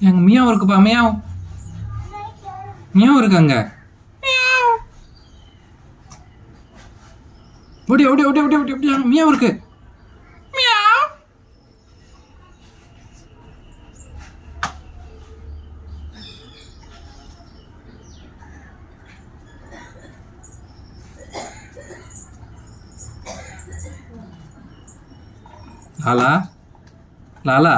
எங்க மியாவும் இருக்குப்பா மியாவ் மியாவும் இருக்கு அங்க ஓடி ஓடி ஓடி ஓடி ஓடி ஓடி அங்க மியாவும் இருக்கு மியாவ் லாலா லாலா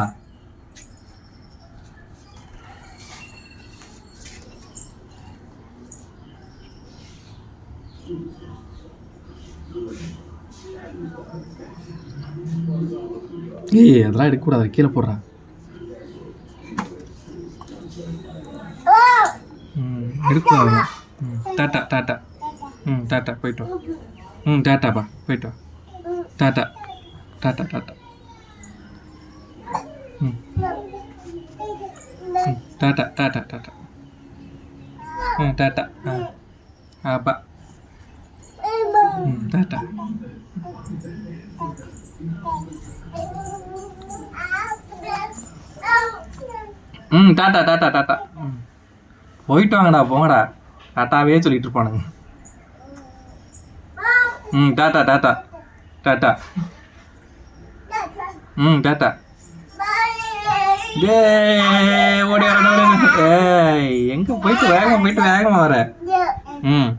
ஏய் அதெல்லாம் எடுக்கக்கூடாது. கீழே போடுறேன் ம் எடுக்கக்கூடாது. ம் டாட்டா டாட்டா. ம். டாட்டா போயிட்டு வா. ம் டாட்டாப்பா போயிட்டு வா. Tata tata tata. ம். Tata tata tata. ம் டாட்டா ஆ. ஆப்பா டாட்டா ம் டாட்டா டாட்டா டாட்டா ம் போயிட்டு வாங்கடா போங்கடா. டாட்டாவே சொல்லிட்டு இருப்பானுங்க. ம் டாட்டா டாட்டா டாட்டா ம் டாட்டா டேய் ஓடி வர ஏய் எங்கே போயிட்டு வேகமாக போயிட்டு வேகமாக வர? ம்.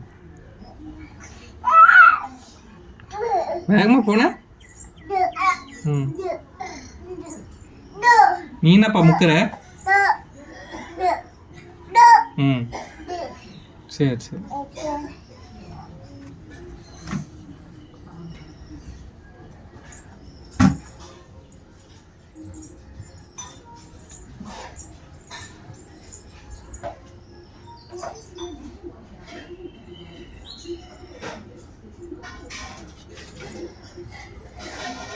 வேகமா போன? ம். நீ என்னப்பா முக்குற? ம். சரி சரி.